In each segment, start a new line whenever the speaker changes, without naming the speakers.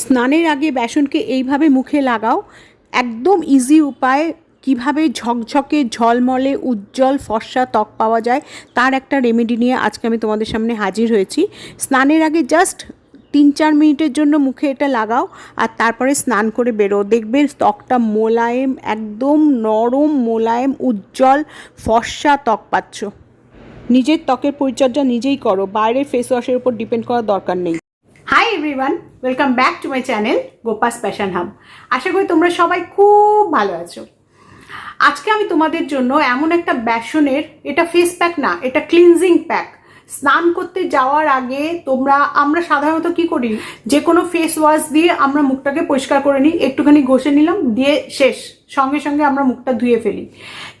স্নানের আগে বেসনকে এইভাবে মুখে লাগাও। একদম ইজি উপায় কীভাবে ঝকঝকে, ঝলমলে, উজ্জ্বল ফর্সা ত্বক পাওয়া যায় তার একটা রেমেডি নিয়ে আজকে আমি তোমাদের সামনে হাজির হয়েছি। স্নানের আগে জাস্ট তিন চার মিনিটের জন্য মুখে এটা লাগাও আর তারপরে স্নান করে বেরো দেখবে ত্বকটা মোলায়েম, একদম নরম মোলায়েম, উজ্জ্বল ফর্সা ত্বক পাচ্ছ। নিজের ত্বকের পরিচর্যা নিজেই করো। বাইরের ফেস ওয়াশের উপর ডিপেন্ড করার দরকার নেই। Hi everyone welcome back to my channel Gopa's passion hub আশা করি তোমরা সবাই খুব ভালো আছো। আজকে আমি তোমাদের জন্য এমন একটা বেসনের, এটা ফেস প্যাক না, এটা ক্লিনজিং প্যাক স্নান করতে যাওয়ার আগে তোমরা, আমরা সাধারণত কি করি, যে কোনো ফেস ওয়াশ দিয়ে আমরা মুখটাকে পরিষ্কার করে নিই, একটুখানি ঘষে নিলাম, দিয়ে শেষ। সঙ্গে সঙ্গে আমরা মুখটা ধুয়ে ফেলি।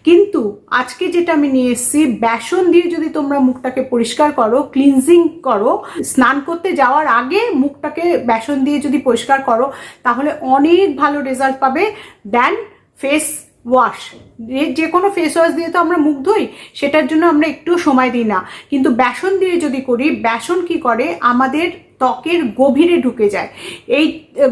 কিন্তু আজকে যেটা আমি নিয়ে এসেছি, বেসন দিয়ে যদি তোমরা মুখটাকে পরিষ্কার করো ক্লিনজিং করো, স্নান করতে যাওয়ার আগে মুখটাকে বেসন দিয়ে যদি পরিষ্কার করো, তাহলে অনেক ভালো রেজাল্ট পাবে। দেন ফেস ওয়াশ যে কোনো ফেস ওয়াশ দিয়ে তো আমরা মুখ ধুই, সেটার জন্য আমরা একটু সময় দিই না। কিন্তু বেসন দিয়ে যদি করি, বেসন কি করে? আমাদের ত্বকের গভীরে ঢুকে যায়। এই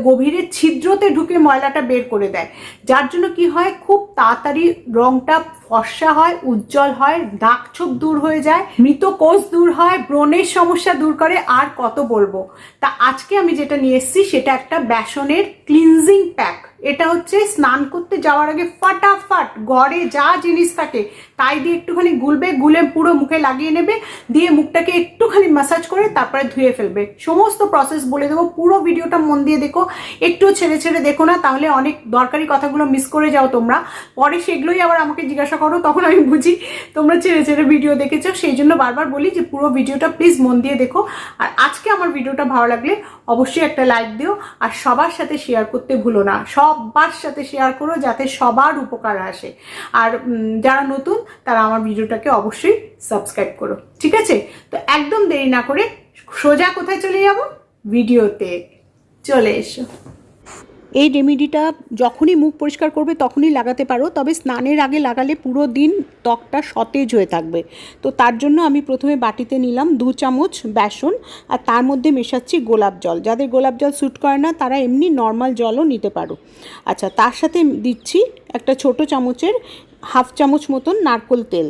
গভীরে ছিদ্রতে ঢুকে ময়লাটা বের করে দেয়। যার জন্য কি হয়? খুব তাড়াতাড়ি রংটা ফর্সা হয়, উজ্জ্বল হয়, দাগ ছোপ দূর হয়ে যায় মৃত কোষ দূর হয়, ব্রণের সমস্যা দূর করে, আর কত বলব? তা আজকে আমি যেটা নিয়ে এসেছি, সেটা একটা বেসনের ক্লিনজিং প্যাক এটা হচ্ছে স্নান করতে যাওয়ার আগে ফাটাফাট ঘরে যা জিনিস থাকে, তাই দিয়ে একটুখানি গুলবে, গুলে পুরো মুখে লাগিয়ে নেবে, দিয়ে মুখটাকে একটুখানি ম্যাসাজ করে তারপরে ধুয়ে ফেলবে। সমস্ত প্রসেস বলে দেবো, পুরো ভিডিওটা মন দিয়ে দেখো। একটু ছেড়ে ছেড়ে দেখো না, তাহলে অনেক দরকারি কথাগুলো মিস করে যাও তোমরা। পরে সেগুলোই আবার আমাকে জিজ্ঞাসা করো, তখন আমি বুঝি তোমরা ছেড়ে ছেড়ে ভিডিও দেখেছ। সেই জন্য বারবার বলি যে পুরো ভিডিওটা প্লিজ মন দিয়ে দেখো। আর আজকে আমার ভিডিওটা ভালো লাগলে অবশ্যই একটা লাইক দিও। আর সবার সাথে শেয়ার করতে ভুলো না। সবার সাথে শেয়ার করো যাতে সবার উপকার আসে। আর যারা নতুন, তারা আমার ভিডিওটাকে অবশ্যই সাবস্ক্রাইব করো। ঠিক আছে? তো একদম দেরি না করে সোজা কোথায় চলে যাব? ভিডিওতে। চলে এসো। এই রেমেডিটা যখনই মুখ পরিষ্কার করবে তখনই লাগাতে পারো, তবে স্নানের আগে লাগালে পুরো দিন ত্বকটা সতেজ হয়ে থাকবে। তো তার জন্য আমি প্রথমে বাটিতে নিলাম দু চামচ বেসন আর তার মধ্যে মেশাচ্ছি গোলাপ জল। যাদের গোলাপ জল স্যুট করে না, তারা এমনি নর্মাল জলও নিতে পারো। আচ্ছা তার সাথে দিচ্ছি একটা ছোট চামচের হাফ চামচ মতন নারকোল তেল।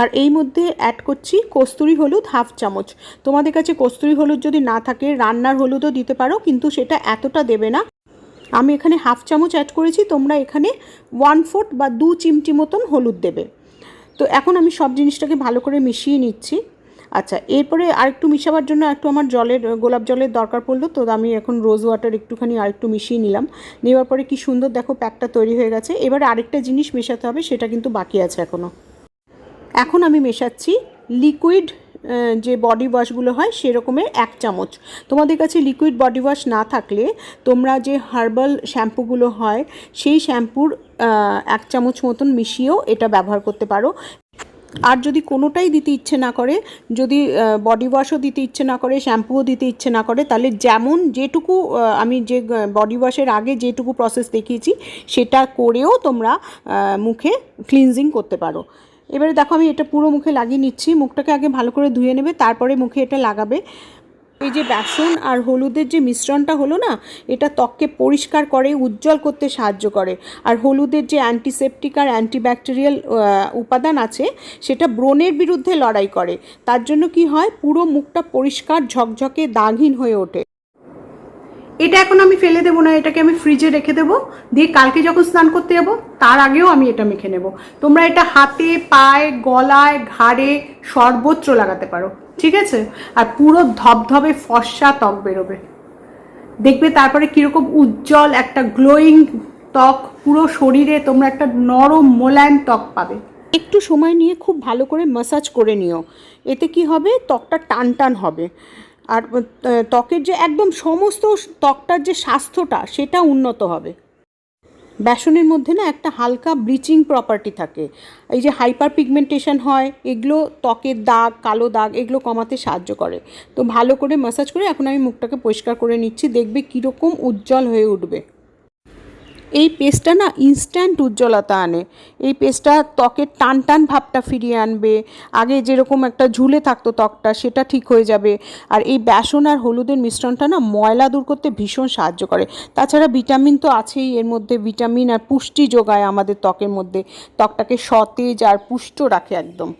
আর এই মধ্যে অ্যাড করছি কস্তুরি হলুদ হাফ চামচ। তোমাদের কাছে কস্তুরি হলুদ যদি না থাকে, রান্নার হলুদও দিতে পারো, কিন্তু সেটা এতটা দেবে না। আমি এখানে হাফ চামচ অ্যাড করেছি, তোমরা এখানে ওয়ান ফোর্থ বা দু চিমটি মতন হলুদ দেবে। তো এখন আমি সব জিনিসটাকে ভালো করে মিশিয়ে নিচ্ছি। আচ্ছা এরপরে আরেকটু মিশাবার জন্য একটু আমার জলের, গোলাপ জলের দরকার পড়ল, তো আমি এখন রোজ ওয়াটার একটুখানি আরেকটু মিশিয়ে নিলাম। নেওয়ার পরে কি সুন্দর দেখো প্যাকটা তৈরি হয়ে গেছে। এবারে আরেকটা জিনিস মেশাতে হবে, সেটা কিন্তু বাকি আছে এখনও এখন আমি মেশাচ্ছি লিকুইড যে বডি ওয়াশগুলো হয় সেরকমের এক চামচ। তোমাদের কাছে লিকুইড বডি ওয়াশ না থাকলে তোমরা যে হার্বাল শ্যাম্পুগুলো হয়, সেই শ্যাম্পুর এক চামচ মতন মিশিয়েও এটা ব্যবহার করতে পারো। আর যদি কোনোটাই দিতে ইচ্ছে না করে, যদি বডি ওয়াশও দিতে ইচ্ছে না করে শ্যাম্পুও দিতে ইচ্ছে না করে, তাহলে যেমন যেটুকু আমি যে বডি ওয়াশের আগে যেটুকু প্রসেস দেখিয়েছি, সেটা করেও তোমরা মুখে ক্লিনজিং করতে পারো। এবারে দেখো আমি এটা পুরো মুখে লাগিয়ে নিচ্ছি। মুখটাকে আগে ভালো করে ধুয়ে নেবে, তারপরে মুখে এটা লাগাবে। এই যে বেসন আর হলুদের যে মিশ্রণটা হলো না, এটা ত্বককে পরিষ্কার করে, উজ্জ্বল করতে সাহায্য করে। আর হলুদের যে অ্যান্টিসেপটিক আর অ্যান্টিব্যাকটেরিয়াল উপাদান আছে, সেটা ব্রণের বিরুদ্ধে লড়াই করে। তার জন্য কি হয়, পুরো মুখটা পরিষ্কার, ঝকঝকে, দাগহীন হয়ে ওঠে। এটা এখন আমি ফেলে দেবো না, এটাকে আমি ফ্রিজে রেখে দেবো। দিয়ে কালকে যখন স্নান করতে যাব, তার আগেও আমি এটা মেখে নেব। তোমরা এটা হাতে, পায়ে, গলায়, ঘাড়ে সর্বত্র লাগাতে পারো, ঠিক আছে? আর পুরো ধবধবে ফর্সা ত্বক বেরোবে। দেখবে তারপরে কীরকম উজ্জ্বল একটা গ্লোয়িং ত্বক, পুরো শরীরে তোমরা একটা নরম মোলায়েম ত্বক পাবে। একটু সময় নিয়ে খুব ভালো করে ম্যাসাজ করে নিও। এতে কি হবে? ত্বকটা টান টান হবে। আর ত্বকের যে একদম সমস্ত ত্বকটার যে স্বাস্থ্যটা, সেটা উন্নত হবে। বেসনের মধ্যে না একটা হালকা ব্লিচিং প্রপার্টি থাকে। এই যে হাইপার পিগমেন্টেশন হয়, এগুলো ত্বকের দাগ, কালো দাগ, এগুলো কমাতে সাহায্য করে। তো ভালো করে ম্যাসাজ করে এখন আমি মুখটাকে পরিষ্কার করে নিচ্ছি, দেখবে কীরকম উজ্জ্বল হয়ে উঠবে। এই পেস্টটা না ইনস্ট্যান্ট উজ্জ্বলতা আনে। এই পেস্টটা ত্বকের টান টান ভাবটা ফিরিয়ে আনবে। আগে যেরকম একটা ঝুলে থাকতো ত্বকটা, সেটা ঠিক হয়ে যাবে। আর এই বেসন আর হলুদের মিশ্রণটা না ময়লা দূর করতে ভীষণ সাহায্য করে। তাছাড়া ভিটামিন তো আছেই, এর মধ্যে ভিটামিন আর পুষ্টি যোগায় আমাদের ত্বকের মধ্যে। ত্বকটাকে সতেজ আর পুষ্ট রাখে একদম।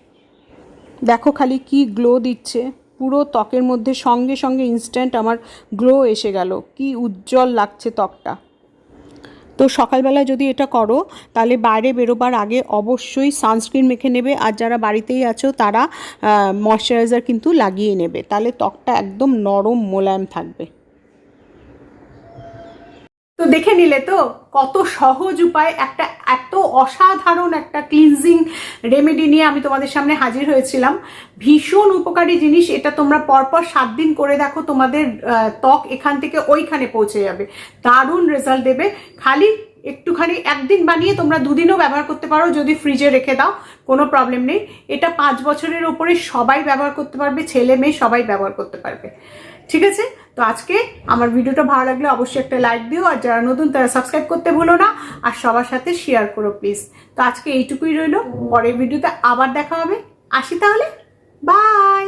দেখো খালি কি গ্লো দিচ্ছে। পুরো ত্বকের মধ্যে সঙ্গে সঙ্গে ইনস্ট্যান্ট আমার গ্লো এসে গেল। কি উজ্জ্বল লাগছে ত্বকটা। তো সকালবেলা যদি এটা করো, তাহলে বাইরে বেরোবার আগে অবশ্যই সানস্ক্রিন মেখে নেবে আর যারা বাড়িতেই আছো তারা ময়শ্চারাইজার কিন্তু লাগিয়ে নেবে। তাহলে ত্বকটা একদম নরম মোলায়েম থাকবে। তো দেখে নিলে তো কত সহজ উপায় একটা, এত অসাধারণ একটা ক্লিনজিং রেমেডি নিয়ে আমি তোমাদের সামনে হাজির হয়েছিলাম। ভীষণ উপকারী জিনিস, এটা তোমরা পরপর সাত দিন করে দেখো, তোমাদের ত্বক এখান থেকে ওইখানে পৌঁছে যাবে। দারুণ রেজাল্ট দেবে। খালি একটুখানি একদিন বানিয়ে তোমরা দুদিনও ব্যবহার করতে পারো, যদি ফ্রিজে রেখে দাও, কোনো প্রবলেম নেই। এটা পাঁচ বছরের ওপরে সবাই ব্যবহার করতে পারবে ছেলে মেয়ে সবাই ব্যবহার করতে পারবে। ঠিক আছে? তো আজকে আমার ভিডিওটা ভালো লাগলে অবশ্যই একটা লাইক দিও আর যারা নতুন তারা সাবস্ক্রাইব করতে ভুলো না আর সবার সাথে শেয়ার করো প্লিজ তো আজকে এইটুকুই রইল, পরের ভিডিওতে আবার দেখা হবে। আসি তাহলে? বাই